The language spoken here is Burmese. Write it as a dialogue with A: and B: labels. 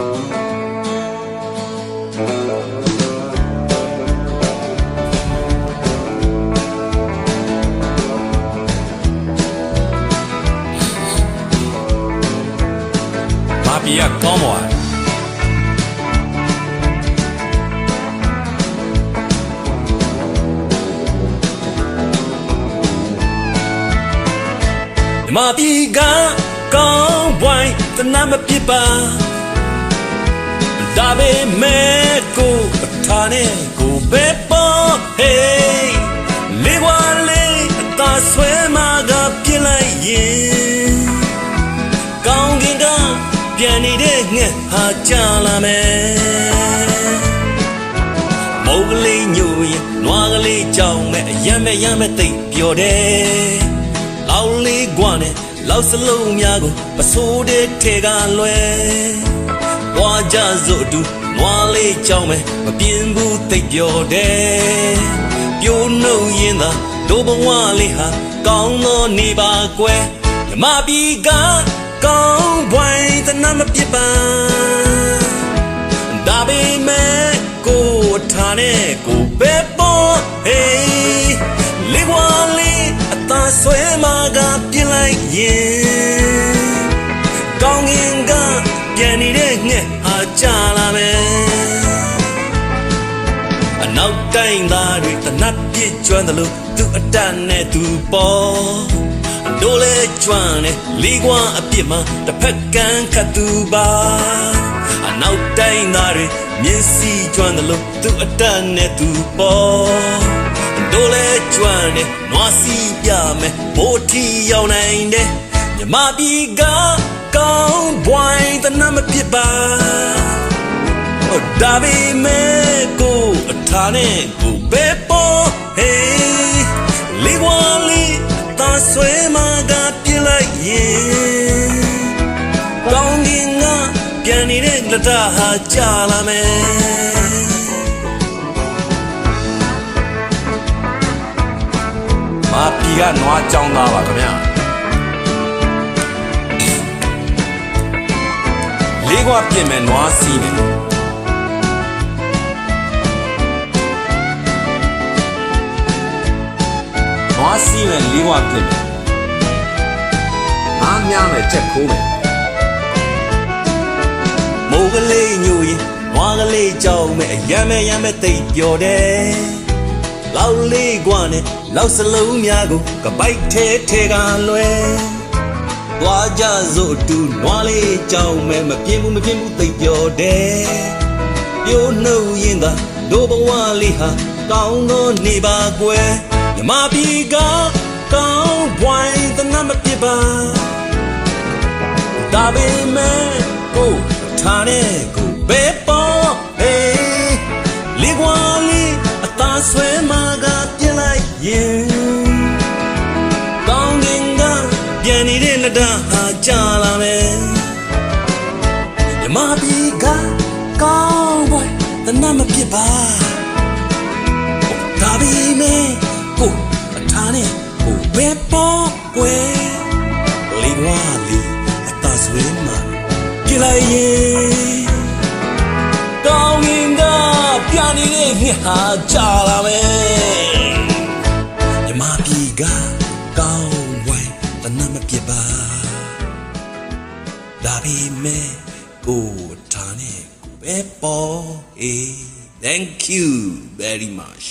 A: မာပီကကောင်းပါလားမာပီကကော ဒါပေမဲ့ကိုအထာနဲ့ကိုပဲပေါ်ဟေးလေးဝါလေးအသာဆွဲမှာကပြစ်လိုက်ရင်ကောင်းကင်ကပြန်နေတဲ့ငှက်ဟာကြာလာမယ်မုတ်ကလေးညိုရင်နွားကလေးကြောင်မဲ့အယမ်းမဲ့ရမ်းမဲ့သိပ်ပျော်တယ်လောက်လေးကွာနဲ့လောက်စလုံးများကိုပစိုးတဲ့ထဲကလွယ်ဘွားကြ စို့အတူနွားလေးကြောင်မဲ့မပြင်းဘူးသိပ်ပျော်တယ်ပြိုးနှုတ်ရင်သာဒိုးဘဝလေးဟာကောင်းသောနေပါကွယ်မြမပြီကကောင်းပွိုင်းတနာမပြစ်ပါဒါပေမဲ့ကိုထားနဲ့ကိုပဲပေါ်ဟေးလေးဝါလေး နောက်တိုင်းသားတွေတနတ်ပြစ်ကျွမ်းတယ်လို့သူအတန်နဲ့သူပေါ်ဒိုလေကျွမ်းနဲ့လီကွာအပြစ်မှာတစ်ဖက်ကန်ခတ်သူပါအနောက်တိုင်းသားတွေမျက်စိကျွမ်းတယ်လို့သူအတန်နဲ့သူပေါ်ဒိုလေကျွမ်းနဲ့နွားစီပြမယ်ဘိုးထီရောက်နိုင်တယ်မြမပြီကကောင်းပွိုင်းတနမပြစ်ပါဒါပေမဲ့ကိုအ ထာနဲ့ကိုပဲပေါ်ဟေးလေးဝါလေးသာဆွဲမှာကပြစ်လိုက်ရင်ကောင်းကင်ကပြန်နေတဲ့လက်တာဟာကြာလာမယ်မာပီကနွားကြောင်းသားပါခင်ဗျာလေးကွာပြင်မဲ့နွားစီးတယ် စီးမဲ့လေးကွာပြင်မယ်အားများမယ်ချက်ခိုးမယ်မိုးကလေးညိုရင်နွားကလေးကြောက်မဲ့အယမ်းမဲ့ရမ်းမဲ့သိပ်ပျော်တယ်လောက်လေးကွာနဲ့လောက်စလုံးများကိုကပိုက်ထဲထဲကလွယ်သွားကြစို့အတူနွားလေးကြောက်မဲ့မပြင်းဘူးမပြင်းဘူးသိပ်ပျော်တယ်ပြိုးနှုတ်ရင်သာဒိုးဘဝလေးဟာကောင်းသောနေပါကွယ် မြမပြီကကောင်းပွိုင်းတနမပြစ်ပါဒါပေမဲ့ကိုထားတဲ့ကိုပဲပေါ်ဟေးလေးကွာလေးအသာဆွဲမှာကပြစ်လိုက်ရင်ကောင်းကင်ကပြန်နေတဲ့လက်တဟာကြာလာမယ်မြမပြီကကောင်းဘွယ်တနမပြစ်ပါဒါပေမဲ့ ရင်ကောင်းငင်ကပြနေတဲ့ငှက်ဟာကြာလာမယ်မြမပြီကကောင်းဝိုင်းတနမပြပါဒါပေမဲ့ကိုထားနေကိုပဲပေါ် Hey thank you very much